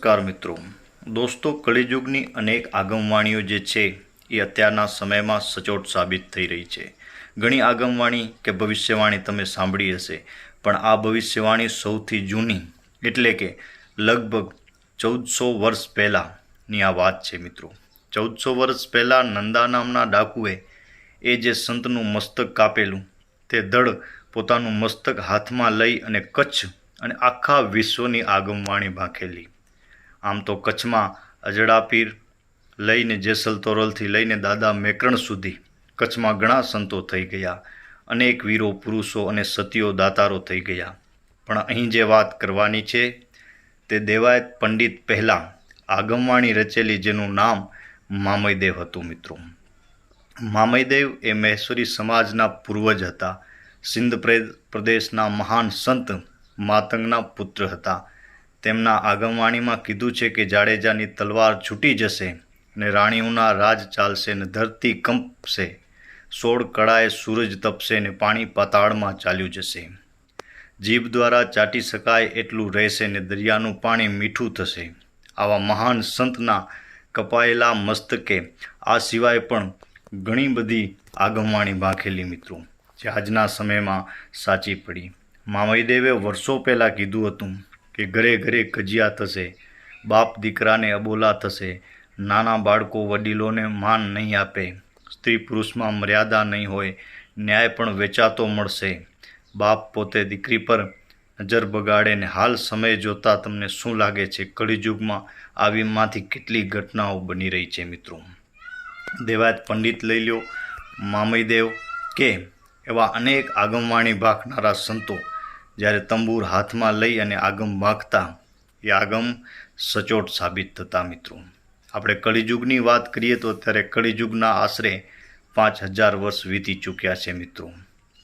નમસ્કાર મિત્રો. દોસ્તો કળિયુગની અનેક આગમવાણીઓ જે છે, એ અત્યારના સમયમાં સચોટ સાબિત થઈ રહી છે. ઘણી આગમવાણી કે ભવિષ્યવાણી તમે સાંભળી હશે, પણ આ ભવિષ્યવાણી સૌથી જૂની, એટલે કે લગભગ ચૌદસો વર્ષ પહેલાંની આ વાત છે મિત્રો. ચૌદસો વર્ષ પહેલાં નંદા નામના ડાકુએ એ જે સંતનું મસ્તક કાપેલું, તે દળ પોતાનું મસ્તક હાથમાં લઈ અને કચ્છ અને આખા વિશ્વની આગમવાણી ભાંખેલી. આમ તો કચ્છમાં અજડાપીર લઈને જેસલ તોરલથી લઈને દાદા મેકરણ સુધી કચ્છમાં ઘણા સંતો થઈ ગયા. અનેક વીરો, પુરુષો અને સતીઓ દાતારો થઈ ગયા. પણ અહીં જે વાત કરવાની છે, તે દેવાયત પંડિત પહેલાં આગમવાણી રચેલી જેનું નામ મામયદેવ હતું મિત્રો. મામયદેવ એ મહેશ્વરી સમાજના પૂર્વજ હતા. સિંધ પ્રે- પ્રદેશના મહાન સંત માતંગના પુત્ર હતા. તેમના આગમવાણીમાં કીધું છે કે જાડેજાની તલવાર છૂટી જશે અને રાણીઓના રાજ ચાલશે ને ધરતી કંપશે. સોળ કળાએ સૂરજ તપશે ને પાણી પાતાળમાં ચાલ્યું જશે. જીભ દ્વારા ચાટી શકાય એટલું રહેશે ને દરિયાનું પાણી મીઠું થશે. આવા મહાન સંતના કપાયેલા મસ્તકે આ સિવાય પણ ઘણી બધી આગમવાણી ભાંખેલી મિત્રો, જે આજના સમયમાં સાચી પડી. મામયદેવે વર્ષો પહેલાં કીધું હતું કે ઘરે ઘરે કજિયા થશે, બાપ દીકરાને અબોલા થશે, નાના બાળકો વડીલોને માન નહીં આપે, સ્ત્રી પુરુષમાં મર્યાદા નહીં હોય, ન્યાય પણ વેચાતો મળશે. બાપ પોતે દીકરી પર નજર બગાડે ને હાલ સમય જોતા તમને શું લાગે છે? કળિયુગમાં આવીમાંથી કેટલી ઘટનાઓ બની રહી છે મિત્રો? દેવાયત પંડિત લઈ લ્યો મામયદેવ કે એવા અનેક આગમવાણી ભાખનારા સંતો જ્યારે તંબુર હાથમાં લઈ અને આગમ માગતા એ આગમ સચોટ સાબિત થતા મિત્રો. આપણે કળીયુગની વાત કરીએ તો અત્યારે કળીયુગના આશરે પાંચ હજાર વર્ષ વીતી ચૂક્યા છે મિત્રો.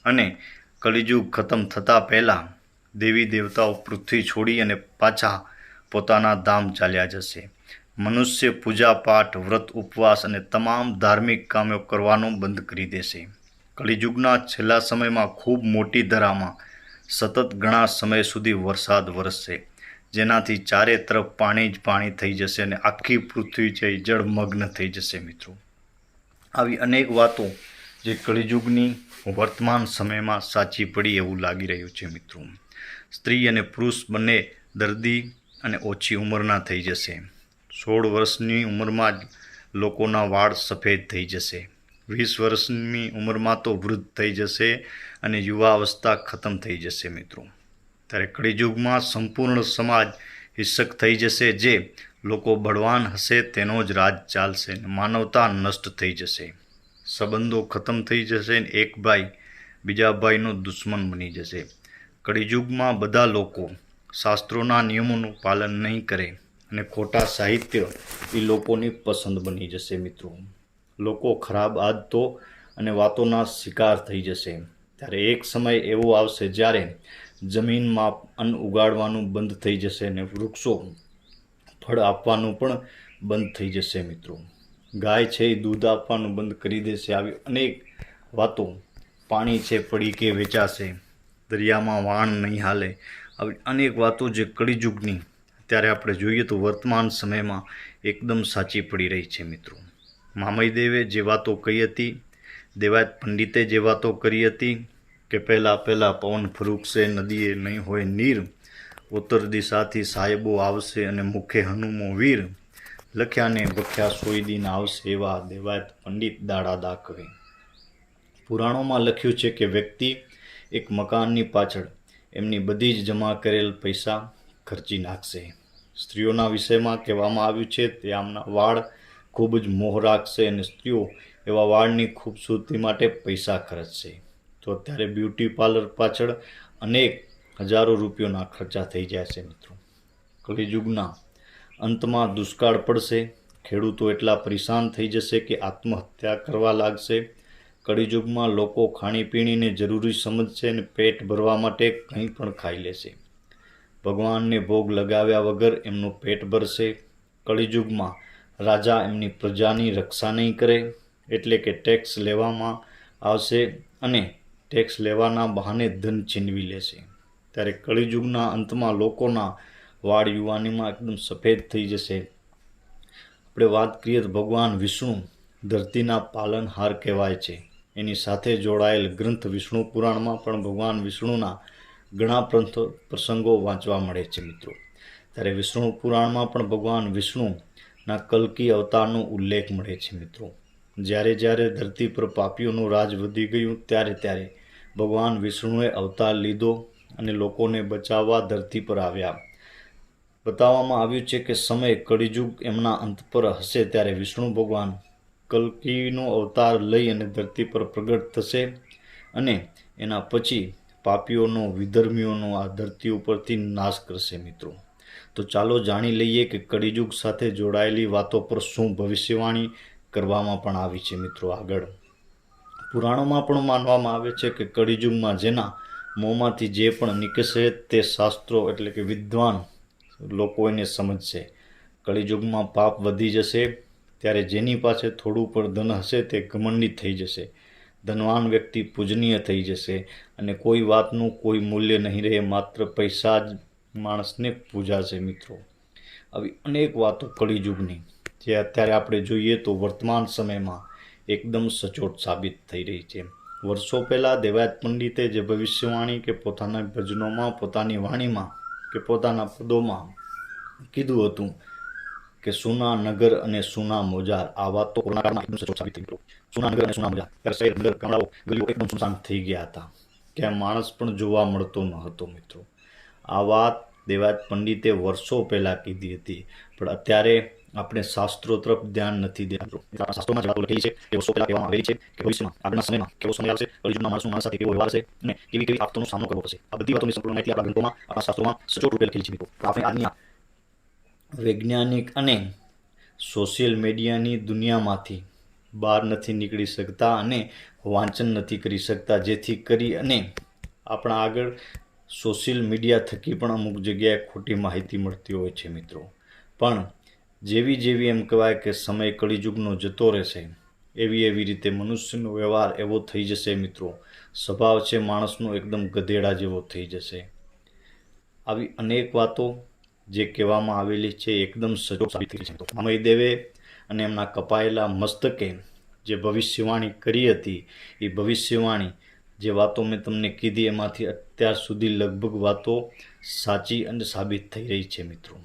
અને કળીયુગ ખતમ થતાં પહેલાં દેવી દેવતાઓ પૃથ્વી છોડી અને પાછા પોતાના ધામ ચાલ્યા જશે. મનુષ્ય પૂજા પાઠ, વ્રત, ઉપવાસ અને તમામ ધાર્મિક કામો કરવાનું બંધ કરી દેશે. કળિયુગના છેલ્લા સમયમાં ખૂબ મોટી ધરામાં સતત ઘણા સમય સુધી વરસાદ વરસશે. જેનાથી ચારે તરફ પાણી જ પાણી થઈ જશે અને આખી પૃથ્વી છે એ જળમગ્ન થઈ જશે મિત્રો. આવી અનેક વાતો જે કળિયુગની વર્તમાન સમયમાં સાચી પડી એવું લાગી રહ્યું છે મિત્રો. સ્ત્રી અને પુરુષ બંને દર્દી અને ઓછી ઉંમરના થઈ જશે. સોળ વર્ષની ઉંમરમાં જ લોકોના વાળ સફેદ થઈ જશે. વીસ વર્ષની ઉંમરમાં તો વૃદ્ધ થઈ જશે અને યુવાવસ્થા ખતમ થઈ જશે મિત્રો. ત્યારે કળીયુગમાં સંપૂર્ણ સમાજ હિંસક થઈ જશે, જે લોકો બળવાન હશે તેનો જ રાજ ચાલશે માનવતા નષ્ટ થઈ જશે. સંબંધો ખતમ થઈ જશે ને એક ભાઈ બીજા ભાઈનો દુશ્મન બની જશે. કળીયુગમાં બધા લોકો શાસ્ત્રોના નિયમોનું પાલન નહીં કરે અને ખોટા સાહિત્ય એ લોકોની પસંદ બની જશે મિત્રો. લોકો ખરાબ આદતો અને વાતોના શિકાર થઈ જશે. ત્યારે એક સમય એવો આવશે જ્યારે જમીનમાં અન્ન ઉગાડવાનું બંધ થઈ જશે અને વૃક્ષો ફળ આપવાનું પણ બંધ થઈ જશે મિત્રો. ગાય છે એ દૂધ આપવાનું બંધ કરી દેશે. આવી અનેક વાતો પાણી છે પડી કે વેચાશે. દરિયામાં વાણ નહીં હાલે. આવી અનેક વાતો જે કળિયુગની ત્યારે આપણે જોઈએ તો વર્તમાન સમયમાં એકદમ સાચી પડી રહી છે મિત્રો. મામયદેવે જે વાતો કહી હતી, દેવાયત પંડિતે જે વાતો કરી હતી કે પહેલાં પહેલાં પવન ફૂંકશે નદીએ નહીં હોય નીર, ઉત્તર દિશાથી સાહેબો આવશે અને મુખે હનુમો વીર, લખ્યાને ભખ્યા સોય દિન આવશે એવા દેવાયત પંડિત દાડા દાખવે પુરાણોમાં લખ્યું છે કે વ્યક્તિ એક મકાનની પાછળ એમની બધી જ જમા કરેલ પૈસા ખર્ચી નાખશે. સ્ત્રીઓના વિષયમાં કહેવામાં આવ્યું છે, તે આમના વાળ ખૂબ જ મોહ રાખશે અને સ્ત્રીઓ એવા વાળની ખૂબસૂરતી માટે પૈસા ખર્ચશે. તો અત્યારે બ્યુટી પાર્લર પાછળ અનેક હજારો રૂપિયોના ખર્ચા થઈ જાય છે મિત્રો. કલિયુગના અંતમાં દુષ્કાળ પડશે. ખેડૂતો એટલા પરેશાન થઈ જશે કે આત્મહત્યા કરવા લાગશે. કળીયુગમાં લોકો ખાણીપીણીને જરૂરી સમજશે અને પેટ ભરવા માટે કંઈ પણ ખાઈ લેશે. ભગવાનને ભોગ લગાવ્યા વગર એમનું પેટ ભરશે. કળિયુગમાં રાજા એમની પ્રજાની રક્ષા નહીં કરે, એટલે કે ટેક્સ લેવામાં આવશે અને ટેક્સ લેવાના બહાને ધન છીનવી લેશે. ત્યારે કળિયુગના અંતમાં લોકોના વાળ યુવાનીમાં એકદમ સફેદ થઈ જશે. આપણે વાત કરીએ તો ભગવાન વિષ્ણુ ધરતીના પાલનહાર કહેવાય છે. એની સાથે જોડાયેલ ગ્રંથ વિષ્ણુ પુરાણમાં પણ ભગવાન વિષ્ણુના ઘણા પ્રસંગો વાંચવા મળે છે મિત્રો. ત્યારે વિષ્ણુ પુરાણમાં પણ ભગવાન વિષ્ણુના કલ્કી અવતારનો ઉલ્લેખ મળે છે મિત્રો. જ્યારે જ્યારે ધરતી પર પાપીઓનું રાજ વધી ગયું, ત્યારે ત્યારે ભગવાન વિષ્ણુએ અવતાર લીધો અને લોકોને બચાવવા ધરતી પર આવ્યા. બતાવવામાં આવ્યું છે કે સમય કળિયુગ એમના અંત પર હશે, ત્યારે વિષ્ણુ ભગવાન કલ્કીનો અવતાર લઈ અને ધરતી પર પ્રગટ થશે અને એના પછી પાપીઓનો, વિધર્મીઓનો આ ધરતી ઉપરથી નાશ કરશે મિત્રો. તો ચાલો જાણી લઈએ કે કળીયુગ સાથે જોડાયેલી વાતો પર શું ભવિષ્યવાણી કરવામાં પણ આવી છે મિત્રો આગળ. પુરાણોમાં પણ માનવામાં આવે છે કે કળીયુગમાં જેના મોંમાંથી જે પણ નીકળશે તે શાસ્ત્રો એટલે કે વિદ્વાન લોકો એને સમજશે. કળીયુગમાં પાપ વધી જશે, ત્યારે જેની પાસે થોડું પણ ધન હશે તે ઘમંડી થઈ જશે. ધનવાન વ્યક્તિ પૂજનીય થઈ જશે અને કોઈ વાતનું કોઈ મૂલ્ય નહીં રહે, માત્ર પૈસા જ માણસને પૂજા છે મિત્રો. આવી અનેક વાતો કળિયુગની જે અત્યારે આપણે જોઈએ તો વર્તમાન સમયમાં એકદમ સચોટ સાબિત થઈ રહી છે. વર્ષો પહેલાં દેવાયત પંડિતે જે ભવિષ્યવાણી કે પોતાના ભજનોમાં, પોતાની વાણીમાં કે પોતાના પદોમાં કીધું હતું કે સુના નગર અને સુના મોજાર, આ વાત તો કોરોના સુના નગર અને સુના મોજાર એકદમ સુશાંત થઈ ગયા હતા. ક્યાં માણસ પણ જોવા મળતો ન હતો મિત્રો. આ વાત દેવાજ પંડિતે વર્ષો પહેલાં કીધી હતી. પણ અત્યારે આપણે શાસ્ત્રો તરફ ધ્યાન નથી દેતું શાસ્ત્રોમાં જવાબ લખેલી છે કે વર્ષો પહેલાં કહેવામાં આવેલી છે કે ભવિષ્યમાં, આગળના સમયમાં કેવો સમય આવશે કળિયુગના માણસનો માણસ સાથે કેવો વ્યવહાર છે અને કેવી કેવી આપતોનો સામનો કરવો પડશે. આ બધી વાતોની સંપૂર્ણ માહિતી આપણા ગ્રંથોમાં, આપણા શાસ્ત્રોમાં સચોટ રૂપે લખેલી છે મિત્રો. આપણે આજના વૈજ્ઞાનિક અને સોશિયલ મીડિયાની દુનિયામાંથી બહાર નથી નીકળી શકતા અને વાંચન નથી કરી શકતા, જેથી કરી અને આપણા આગળ સોશિયલ મીડિયા થકી પણ અમુક જગ્યાએ ખોટી માહિતી મળતી હોય છે મિત્રો. પણ જેવી જેવી એમ કહેવાય કે સમય કળીયુગનો જતો રહેશે, એવી એવી રીતે મનુષ્યનો વ્યવહાર એવો થઈ જશે મિત્રો. સ્વભાવ છે માણસનો એકદમ ગધેડા જેવો થઈ જશે. આવી અનેક વાતો જે કહેવામાં આવેલી છે એકદમ સચોટ સાબિત થઈ છે અમય દેવે અને એમના કપાયેલા મસ્તકે જે ભવિષ્યવાણી કરી હતી, એ ભવિષ્યવાણી જે વાતો મેં તમને કીધી એમાંથી અત્યાર સુધી લગભગ વાતો સાચી અને સાબિત થઈ રહી છે મિત્રો.